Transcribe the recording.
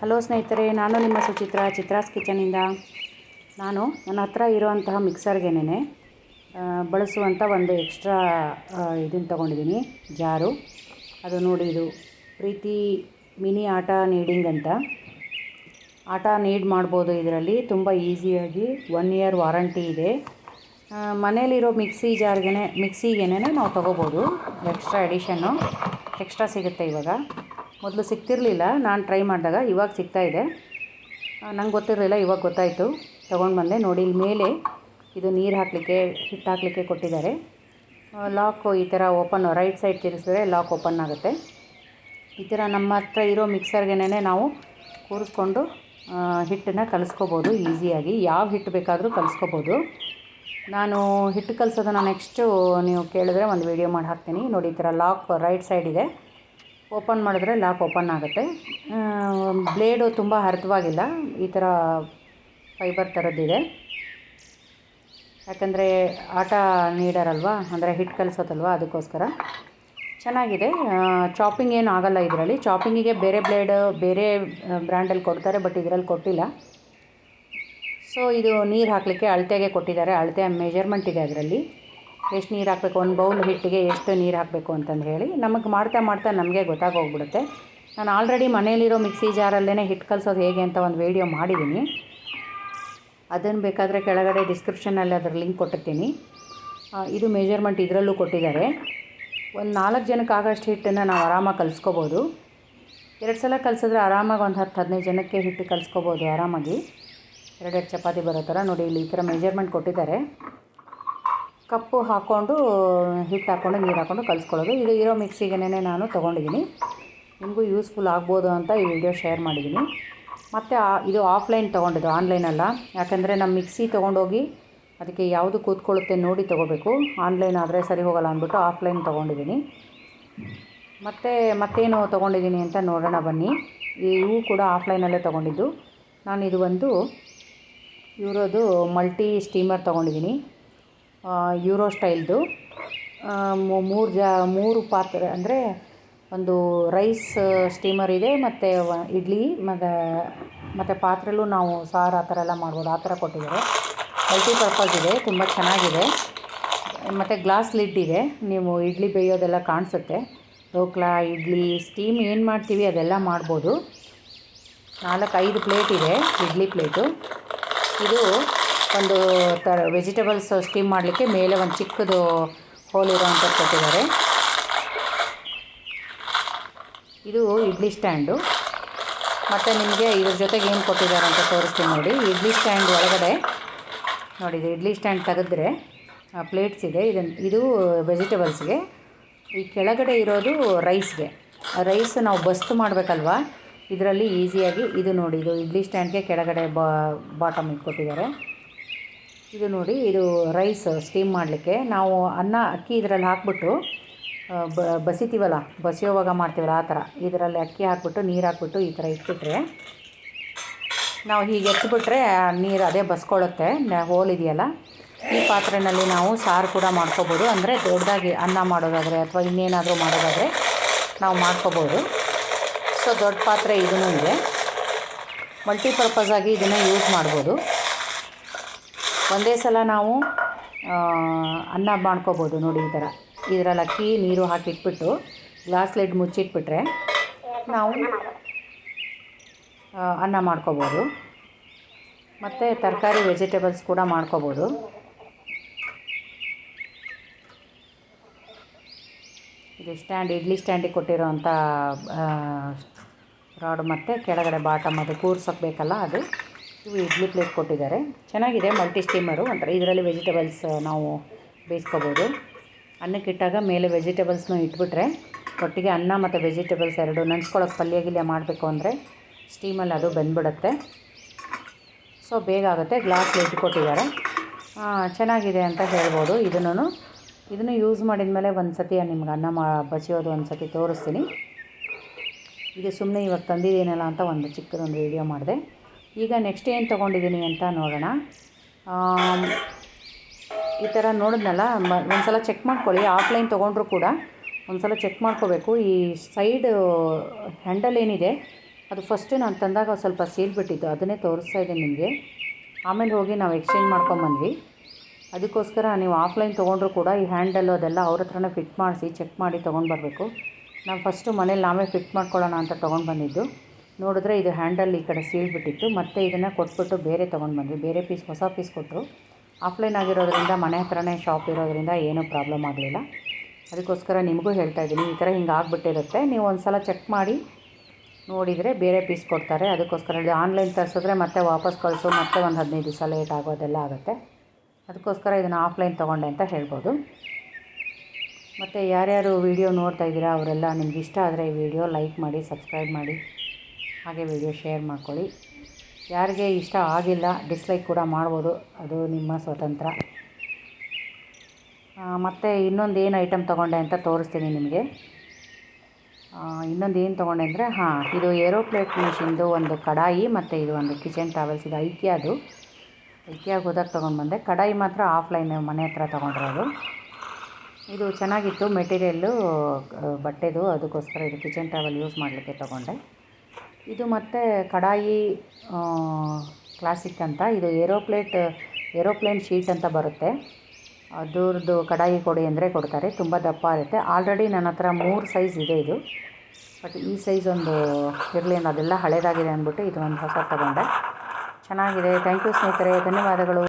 Hello ಸ್ನೇಹಿತರೆ, ನಾನು ನಿಮ್ಮ ಸುಚಿತ್ರ, ಚಿತ್ರಾಸ್ ಕಿಚನಿಂದ ನಾನು ನನ್ನ ಹತ್ರ ಇರುವಂತಹ ಮಿಕ್ಸರ್ಗೆನೆ ಬಳಸುವಂಥ ಒಂದು ಎಕ್ಸ್ಟ್ರಾ ಇದನ್ನು ತೊಗೊಂಡಿದ್ದೀನಿ ಜಾರು. ಅದು ನೋಡಿ ಇದು ಪ್ರೀತಿ ಮಿನಿ ಆಟ ನೀಡಿಂಗ್ ಅಂತ. ಆಟ ನೀಡ್ ಮಾಡ್ಬೋದು ಇದರಲ್ಲಿ, ತುಂಬ ಈಸಿಯಾಗಿ ಒನ್ ಇಯರ್ ವಾರಂಟಿ ಇದೆ. ಮನೇಲಿರೋ ಮಿಕ್ಸಿ ಜಾರ್ಗೆ ಮಿಕ್ಸಿಗೇನೆ ನಾವು ತೊಗೋಬೋದು, ಎಕ್ಸ್ಟ್ರಾ ಎಡಿಷನ್ನು. ಎಕ್ಸ್ಟ್ರಾ ಸಿಗುತ್ತೆ ಇವಾಗ. ಮೊದಲು ಸಿಗ್ತಿರಲಿಲ್ಲ ನಾನು ಟ್ರೈ ಮಾಡಿದಾಗ ಇವಾಗ ಸಿಗ್ತಾ ಇದೆ. ನಂಗೆ ಗೊತ್ತಿರಲಿಲ್ಲ, ಇವಾಗ ಗೊತ್ತಾಯಿತು. ತೊಗೊಂಡು ಬಂದೆ, ನೋಡಿ ಇಲ್ಲಿ ಮೇಲೆ ಇದು ನೀರು ಹಾಕಲಿಕ್ಕೆ ಹಿಟ್ಟು ಹಾಕಲಿಕ್ಕೆ ಕೊಟ್ಟಿದ್ದಾರೆ. ಲಾಕು ಈ ಥರ ಓಪನ್ ರೈಟ್ ಸೈಡ್ ತಿರುಗಿಸಿದ್ರೆ ಲಾಕ್ ಓಪನ್ ಆಗುತ್ತೆ. ಈ ಥರ ನಮ್ಮ ಹತ್ರ ಇರೋ ಮಿಕ್ಸರ್ಗೆನೇ ನಾವು ಕೂರಿಸ್ಕೊಂಡು ಹಿಟ್ಟನ್ನು ಕಲಿಸ್ಕೋಬೋದು, ಈಸಿಯಾಗಿ. ಯಾವ ಹಿಟ್ಟು ಬೇಕಾದರೂ ಕಲಿಸ್ಕೋಬೋದು. ನಾನು ಹಿಟ್ಟು ಕಲಿಸೋದನ್ನು ನೆಕ್ಸ್ಟು ನೀವು ಕೇಳಿದ್ರೆ ಒಂದು ವೀಡಿಯೋ ಮಾಡಿ ಹಾಕ್ತೀನಿ. ನೋಡಿ ಈ ಥರ ಲಾಕ್ ರೈಟ್ ಸೈಡ್ ಇದೆ. ಓಪನ್ ಮಾಡಿದ್ರೆ ಲಾಕ್ ಓಪನ್ ಆಗುತ್ತೆ. ಬ್ಲೇಡು ತುಂಬ ಹರಿತವಾಗಿಲ್ಲ. ಈ ಥರ ಫೈಬರ್ ಥರದ್ದಿದೆ. ಯಾಕಂದರೆ ಆಟ ನೀಡರಲ್ವಾ? ಅಂದರೆ ಹಿಟ್ ಕಲಿಸೋದಲ್ವ ಅದಕ್ಕೋಸ್ಕರ. ಚೆನ್ನಾಗಿದೆ. ಚಾಪಿಂಗ್ ಏನು ಆಗಲ್ಲ ಇದರಲ್ಲಿ. ಚಾಪಿಂಗಿಗೆ ಬೇರೆ ಬ್ಲೇಡ್, ಬೇರೆ ಬ್ರ್ಯಾಂಡಲ್ಲಿ ಕೊಡ್ತಾರೆ, ಬಟ್ ಇದರಲ್ಲಿ ಕೊಟ್ಟಿಲ್ಲ. ಸೊ, ಇದು ನೀರು ಹಾಕಲಿಕ್ಕೆ ಅಳತೆಗೆ ಕೊಟ್ಟಿದ್ದಾರೆ. ಅಳತೆ ಮೆಜರ್ಮೆಂಟ್ ಇದೆ ಅದರಲ್ಲಿ. ಎಷ್ಟು ನೀರು ಹಾಕಬೇಕು? ಒಂದು ಬೌಲ್ ಹಿಟ್ಟಿಗೆ ಎಷ್ಟು ನೀರು ಹಾಕಬೇಕು ಅಂತಂದು ಹೇಳಿ ನಮಗೆ ಮಾಡ್ತಾ ಮಾಡ್ತಾ ನಮಗೆ ಗೊತ್ತಾಗೋಗ್ಬಿಡುತ್ತೆ. ನಾನು ಆಲ್ರೆಡಿ ಮನೇಲಿರೋ ಮಿಕ್ಸಿ ಜಾರಲ್ಲೇ ಹಿಟ್ಟು ಕಲಿಸೋದು ಹೇಗೆ ಅಂತ ಒಂದು ವೀಡಿಯೋ ಮಾಡಿದ್ದೀನಿ ಅದನ್ನು ಬೇಕಾದರೆ ಕೆಳಗಡೆ ಡಿಸ್ಕ್ರಿಪ್ಷನಲ್ಲಿ ಅದರ ಲಿಂಕ್ ಕೊಟ್ಟಿರ್ತೀನಿ. ಇದು ಮೆಜರ್ಮೆಂಟ್ ಇದರಲ್ಲೂ ಕೊಟ್ಟಿದ್ದಾರೆ. ಒಂದು ನಾಲ್ಕು ಜನಕ್ಕೆ ಆಗೋಷ್ಟು ಹಿಟ್ಟನ್ನು ನಾವು ಆರಾಮಾಗಿ ಕಲಿಸ್ಕೋಬೋದು. ಎರಡು ಸಲ ಕಲಿಸಿದ್ರೆ ಆರಾಮಾಗಿ ಒಂದು ಹತ್ತು ಹದಿನೈದು ಜನಕ್ಕೆ ಹಿಟ್ಟು ಕಲಿಸ್ಕೋಬೋದು ಆರಾಮಾಗಿ. ಎರಡೆರಡು ಚಪಾತಿ ಬರೋ ಥರ ನೋಡಿ ಇಲ್ಲಿ ಈ ಥರ ಮೆಜರ್ಮೆಂಟ್ ಕೊಟ್ಟಿದ್ದಾರೆ. ಕಪ್ಪು ಹಾಕ್ಕೊಂಡು ಹಿಟ್ಟು ಹಾಕ್ಕೊಂಡು ನೀರು ಹಾಕ್ಕೊಂಡು ಕಲಿಸ್ಕೊಳ್ಳೋದು. ಇದು ಇರೋ ಮಿಕ್ಸಿಗೆನೇ ನಾನು ತೊಗೊಂಡಿದ್ದೀನಿ. ನಿಮಗೂ ಯೂಸ್ಫುಲ್ ಆಗ್ಬೋದು ಅಂತ ಈ ವಿಡಿಯೋ ಶೇರ್ ಮಾಡಿದ್ದೀನಿ. ಮತ್ತು ಇದು ಆಫ್ಲೈನ್ ತೊಗೊಂಡಿದ್ದು ಆನ್ಲೈನಲ್ಲ ಯಾಕೆಂದರೆ ನಮ್ಮ ಮಿಕ್ಸಿ ತೊಗೊಂಡೋಗಿ ಅದಕ್ಕೆ ಯಾವುದು ಕೂತ್ಕೊಳ್ಳುತ್ತೆ ನೋಡಿ ತೊಗೋಬೇಕು. ಆನ್ಲೈನ್ ಆದರೆ ಸರಿ ಹೋಗಲ್ಲ ಅಂದ್ಬಿಟ್ಟು ಆಫ್ಲೈನ್ ತೊಗೊಂಡಿದ್ದೀನಿ. ಮತ್ತು ಮತ್ತೇನು ತೊಗೊಂಡಿದ್ದೀನಿ ಅಂತ ನೋಡೋಣ ಬನ್ನಿ. ಇವು ಕೂಡ ಆಫ್ಲೈನಲ್ಲೇ ತೊಗೊಂಡಿದ್ದು. ನಾನು ಇದು ಒಂದು ಇವರದು ಮಲ್ಟಿ ಸ್ಟೀಮರ್ ತೊಗೊಂಡಿದ್ದೀನಿ. ಯೂರೋ ಸ್ಟೈಲ್ದು ಮೂರು ಜಾ, ಮೂರು ಪಾತ್ರೆ ಅಂದರೆ ಒಂದು ರೈಸ್ ಸ್ಟೀಮರ್ ಇದೆ, ಮತ್ತು ಇಡ್ಲಿ, ಮತ್ತು ಮತ್ತು ಪಾತ್ರೆಲೂ ನಾವು ಸಾರು ಆ ಥರ ಎಲ್ಲ ಮಾಡ್ಬೋದು, ಆ ಥರ ಕೊಟ್ಟಿದ್ದಾರೆ. ಮಲ್ಟಿಪರ್ಪಸ್ ಇದೆ, ತುಂಬ ಚೆನ್ನಾಗಿದೆ. ಮತ್ತು ಗ್ಲಾಸ್ ಲಿಡ್ ಇದೆ, ನೀವು ಇಡ್ಲಿ ಬೇಯೋದೆಲ್ಲ ಕಾಣಿಸುತ್ತೆ. ಢೋಕ್ಲಾ ಇಡ್ಲಿ ಸ್ಟೀಮ್ ಏನು ಮಾಡ್ತೀವಿ ಅದೆಲ್ಲ ಮಾಡ್ಬೋದು. ನಾಲ್ಕು ಐದು ಪ್ಲೇಟ್ ಇದೆ, ಇಡ್ಲಿ ಪ್ಲೇಟು ಇದು ಒಂದು ಥರ ವೆಜಿಟೇಬಲ್ಸ್ ಸ್ಟೀಮ್ ಮಾಡಲಿಕ್ಕೆ ಮೇಲೆ ಒಂದು ಚಿಕ್ಕದು ಹೋಲ್ ಅಂತ ಕೊಟ್ಟಿದ್ದಾರೆ. ಇದು ಇಡ್ಲಿ ಸ್ಟ್ಯಾಂಡು ಮತ್ತು ನಿಮಗೆ ಇದ್ರ ಜೊತೆಗೆ ಏನು ಕೊಟ್ಟಿದ್ದಾರೆ ಅಂತ ತೋರಿಸ್ತೀನಿ ನೋಡಿ. ಇಡ್ಲಿ ಸ್ಟ್ಯಾಂಡ್ ಒಳಗಡೆ ನೋಡಿ, ಇದು ಇಡ್ಲಿ ಸ್ಟ್ಯಾಂಡ್ ತೆಗೆದ್ರೆ ಪ್ಲೇಟ್ಸ್ ಇದೆ. ಇದನ್ನು ಇದು ವೆಜಿಟೇಬಲ್ಸ್ಗೆ ಈ ಕೆಳಗಡೆ ಇರೋದು ರೈಸ್ಗೆ ರೈಸ್ ನಾವು ಬಸ್ತು ಮಾಡಬೇಕಲ್ವಾ? ಇದರಲ್ಲಿ ಈಸಿಯಾಗಿ ಇದು ನೋಡಿ, ಇದು ಇಡ್ಲಿ ಸ್ಟ್ಯಾಂಡ್ಗೆ ಕೆಳಗಡೆ ಬಾಟಮ್ ಕೊಟ್ಟಿದ್ದಾರೆ. ಇದು ನೋಡಿ, ಇದು ರೈಸ್ ಸ್ಟೀಮ್ ಮಾಡಲಿಕ್ಕೆ. ನಾವು ಅನ್ನ, ಅಕ್ಕಿ ಇದರಲ್ಲಿ ಹಾಕ್ಬಿಟ್ಟು ಬಸಿತೀವಲ್ಲ, ಬಸಿಯೋವಾಗ ಮಾಡ್ತೀವಲ್ಲ ಆ ಥರ. ಇದರಲ್ಲಿ ಅಕ್ಕಿ ಹಾಕ್ಬಿಟ್ಟು, ನೀರು ಹಾಕ್ಬಿಟ್ಟು ಈ ಥರ ಇಟ್ಬಿಟ್ರೆ, ನಾವು ಹೀಗೆ ಎತ್ತಿಬಿಟ್ರೆ ನೀರು ಅದೇ ಬಸ್ಕೊಳ್ಳುತ್ತೆ ಹೋಲ್ ಇದೆಯಲ್ಲ. ಈ ಪಾತ್ರೆಯಲ್ಲಿ ನಾವು ಸಾರು ಕೂಡ ಮಾಡ್ಕೋಬೋದು. ಅಂದರೆ ದೊಡ್ಡದಾಗಿ ಅನ್ನ ಮಾಡೋದಾದರೆ ಅಥವಾ ಇನ್ನೇನಾದರೂ ಮಾಡೋದಾದರೆ ನಾವು ಮಾಡ್ಕೋಬೋದು. ಸೊ, ದೊಡ್ಡ ಪಾತ್ರೆ ಇದೂ ಇದೆ. ಮಲ್ಟಿಪರ್ಪಸ್ ಆಗಿ ಇದನ್ನು ಯೂಸ್ ಮಾಡ್ಬೋದು. ಒಂದೇ ಸಲ ನಾವು ಅನ್ನ ಮಾಡ್ಕೋಬೋದು ನೋಡಿ ಈ ಥರ. ಇದರಲ್ಲಿ ಅಕ್ಕಿ, ನೀರು ಹಾಕಿಟ್ಬಿಟ್ಟು ಗ್ಲಾಸ್ ಲಿಡ್ ಮುಚ್ಚಿಟ್ಬಿಟ್ರೆ ನಾವು ಅನ್ನ ಮಾಡ್ಕೋಬೋದು. ಮತ್ತು ತರಕಾರಿ ವೆಜಿಟೇಬಲ್ಸ್ ಕೂಡ ಮಾಡ್ಕೋಬೋದು. ಇದು ಸ್ಟ್ಯಾಂಡ್ ಇಡ್ಲಿ ಸ್ಟ್ಯಾಂಡಿಗೆ ಕೊಟ್ಟಿರೋವಂಥ ರಾಡ್ ಮತ್ತು ಕೆಳಗಡೆ ಬಾಟಮ್ ಅದು ಕೂರ್ಸೋಕ್ಕೆ ಬೇಕಲ್ಲ ಅದು. ಇವು ಇಡ್ಲಿ ಪ್ಲೇಟ್ ಕೊಟ್ಟಿದ್ದಾರೆ. ಚೆನ್ನಾಗಿದೆ ಮಲ್ಟಿ ಸ್ಟೀಮರು ಒಂಥರ ಇದರಲ್ಲಿ ವೆಜಿಟೇಬಲ್ಸ್ ನಾವು ಬೇಯಿಸ್ಕೋಬೋದು. ಅನ್ನಕ್ಕಿಟ್ಟಾಗ ಮೇಲೆ ವೆಜಿಟೇಬಲ್ಸ್ನ ಇಟ್ಬಿಟ್ರೆ, ಒಟ್ಟಿಗೆ ಅನ್ನ ಮತ್ತು ವೆಜಿಟೇಬಲ್ಸ್ ಎರಡು ನಂಚ್ಕೊಳ್ಳೋಕೆ ಪಲ್ಯ ಗಿಲ್ಯ ಮಾಡಬೇಕು ಅಂದರೆ ಸ್ಟೀಮಲ್ಲಿ ಅದು ಬೆಂದ್ಬಿಡುತ್ತೆ. ಸೊ ಬೇಗ ಆಗುತ್ತೆ. ಗ್ಲಾಸ್ ಲೇಟ್ ಕೊಟ್ಟಿದ್ದಾರೆ. ಚೆನ್ನಾಗಿದೆ ಅಂತ ಹೇಳ್ಬೋದು. ಇದನ್ನು ಇದನ್ನು ಯೂಸ್ ಮಾಡಿದ ಮೇಲೆ ಒಂದು ಸತಿ ನಿಮ್ಗೆ ಅನ್ನ ಮಾ, ಬಸಿಯೋದು ಒಂದು ಸತಿ ತೋರಿಸ್ತೀನಿ. ಇದು ಸುಮ್ಮನೆ ಇವಾಗ ತಂದಿದ್ದೀನಲ್ಲ ಅಂತ ಒಂದು ಚಿಕ್ಕದೊಂದು ವೀಡಿಯೋ ಮಾಡಿದೆ. ಈಗ ನೆಕ್ಸ್ಟ್ ಏನು ತೊಗೊಂಡಿದ್ದೀನಿ ಅಂತ ನೋಡೋಣ. ಈ ಥರ ನೋಡಿದ್ನಲ್ಲ ಒಂದು ಸಲ ಚೆಕ್ ಮಾಡ್ಕೊಳ್ಳಿ. ಆಫ್ಲೈನ್ ತೊಗೊಂಡ್ರು ಕೂಡ ಒಂದು ಸಲ ಚೆಕ್ ಮಾಡ್ಕೋಬೇಕು. ಈ ಸೈಡ್ ಹ್ಯಾಂಡಲ್ ಏನಿದೆ, ಅದು ಫಸ್ಟು ನಾನು ತಂದಾಗ ಸ್ವಲ್ಪ ಸೀಲ್ ಬಿಟ್ಟಿತ್ತು. ಅದನ್ನೇ ತೋರಿಸ್ತಾ ಇದ್ದೀನಿ ನಿಮಗೆ. ಆಮೇಲೆ ಹೋಗಿ ನಾವು ಎಕ್ಸ್ಚೇಂಜ್ ಮಾಡ್ಕೊಂಬಂದ್ವಿ ಅದಕ್ಕೋಸ್ಕರ ನೀವು ಆಫ್ಲೈನ್ ತೊಗೊಂಡ್ರು ಕೂಡ ಈ ಹ್ಯಾಂಡಲ್ಲು ಅದೆಲ್ಲ ಅವ್ರ ಹತ್ರನೇ ಫಿಟ್ ಮಾಡಿಸಿ ಚೆಕ್ ಮಾಡಿ ತೊಗೊಂಡು ಬರಬೇಕು. ನಾವು ಫಸ್ಟು ಮನೇಲಿ ನಾವೇ ಫಿಟ್ ಮಾಡ್ಕೊಳ್ಳೋಣ ಅಂತ ತೊಗೊಂಡು ಬಂದಿದ್ದು. ನೋಡಿದ್ರೆ ಇದು ಹ್ಯಾಂಡಲ್ ಈ ಕಡೆ ಸೀಳ್ಬಿಟ್ಟಿತ್ತು ಮತ್ತೆ ಇದನ್ನು ಕೊಟ್ಬಿಟ್ಟು ಬೇರೆ ತೊಗೊಂಡು ಬಂದ್ವಿ. ಬೇರೆ ಪೀಸ್ ಹೊಸ ಪೀಸ್ ಕೊಟ್ಟರು ಆಫ್ಲೈನ್ ಆಗಿರೋದ್ರಿಂದ, ಮನೆ ಹತ್ರನೇ ಶಾಪ್ ಇರೋದ್ರಿಂದ ಏನೂ ಪ್ರಾಬ್ಲಮ್ ಆಗಲಿಲ್ಲ. ಅದಕ್ಕೋಸ್ಕರ ನಿಮಗೂ ಹೇಳ್ತಾ ಇದ್ದೀನಿ, ಈ ಥರ ಹಿಂಗೆ ಆಗಿಬಿಟ್ಟಿರುತ್ತೆ. ನೀವು ಒಂದು ಸಲ ಚೆಕ್ ಮಾಡಿ ನೋಡಿದರೆ ಬೇರೆ ಪೀಸ್ ಕೊಡ್ತಾರೆ. ಅದಕ್ಕೋಸ್ಕರ ಆನ್ಲೈನ್ ತರಿಸಿದ್ರೆ ಮತ್ತೆ ವಾಪಸ್ ಕಳಿಸು. ಮತ್ತೆ ಒಂದು ಹದಿನೈದು ದಿವಸ ಲೇಟ್ ಆಗೋದೆಲ್ಲ ಆಗುತ್ತೆ. ಅದಕ್ಕೋಸ್ಕರ ಇದನ್ನು ಆಫ್ಲೈನ್ ತೊಗೊಂಡೆ ಅಂತ ಹೇಳ್ಬೋದು. ಮತ್ತು ಯಾರ್ಯಾರು ವೀಡಿಯೋ ನೋಡ್ತಾ ಇದ್ದೀರಾ, ಅವರೆಲ್ಲ ನಿಮ್ಗೆ ಇಷ್ಟ ಆದರೆ ಈ ವಿಡಿಯೋ ಲೈಕ್ ಮಾಡಿ ಸಬ್ಸ್ಕ್ರೈಬ್ ಮಾಡಿ. ಹಾಗೆ ವಿಡಿಯೋ ಶೇರ್ ಮಾಡ್ಕೊಳ್ಳಿ. ಯಾರಿಗೆ ಇಷ್ಟ ಆಗಿಲ್ಲ ಡಿಸ್ಲೈಕ್ ಕೂಡ ಮಾಡ್ಬೋದು. ಅದು ನಿಮ್ಮ ಸ್ವತಂತ್ರ. ಮತ್ತು ಇನ್ನೊಂದು ಏನು ಐಟಮ್ ತೊಗೊಂಡೆ ಅಂತ ತೋರಿಸ್ತೀನಿ ನಿಮಗೆ. ಇನ್ನೊಂದು ಏನು ತೊಗೊಂಡೆ ಅಂದರೆ, ಹಾಂ, ಇದು ಏರೋಪ್ಲೇಟ್ ಮಿಷಿನ್ದು ಒಂದು ಕಡಾಯಿ, ಮತ್ತು ಇದು ಒಂದು ಕಿಚನ್ ಟಾವೆಲ್ಸ್ ಇದು ಐಕ್ಯಾದು ಐಕ್ಯಾಗೆ ಹೋದಾಗ ತೊಗೊಂಡು ಬಂದೆ. ಕಡಾಯಿ ಮಾತ್ರ ಆಫ್ಲೈನ್ ಮನೆ ಹತ್ರ ತೊಗೊಂಡಿರೋದು. ಇದು ಚೆನ್ನಾಗಿತ್ತು ಮೆಟೀರಿಯಲ್ಲು ಬಟ್ಟೆದು, ಅದಕ್ಕೋಸ್ಕರ ಇದು ಕಿಚನ್ ಟ್ರಾವೆಲ್ ಯೂಸ್ ಮಾಡಲಿಕ್ಕೆ ತೊಗೊಂಡೆ. ಇದು ಮತ್ತೆ ಕಡಾಯಿ ಕ್ಲಾಸಿಕ್ ಅಂತ. ಇದು ಏರೋಪ್ಲೇಟ್, ಏರೋಪ್ಲೇನ್ ಶೀಟ್ ಅಂತ ಬರುತ್ತೆ. ಅದ್ರದ್ದು ಕಡಾಯಿ ಕೊಡಿ ಅಂದರೆ ಕೊಡ್ತಾರೆ. ತುಂಬ ದಪ್ಪ ಇರುತ್ತೆ ಆಲ್ರೆಡಿ ನನ್ನ ಹತ್ರ ಮೂರು ಸೈಜ್ ಇದೆ ಇದು. ಬಟ್ ಈ ಸೈಜ್ ಒಂದು ಇರಲಿ ಅದೆಲ್ಲ ಹಳೇದಾಗಿದೆ ಅಂದ್ಬಿಟ್ಟು ಇದು ಒಂದು ಹೊಸ ತಗೊಂಡೆ. ಚೆನ್ನಾಗಿದೆ. ಥ್ಯಾಂಕ್ ಯು ಸ್ನೇಹಿತರೆ. ಧನ್ಯವಾದಗಳು.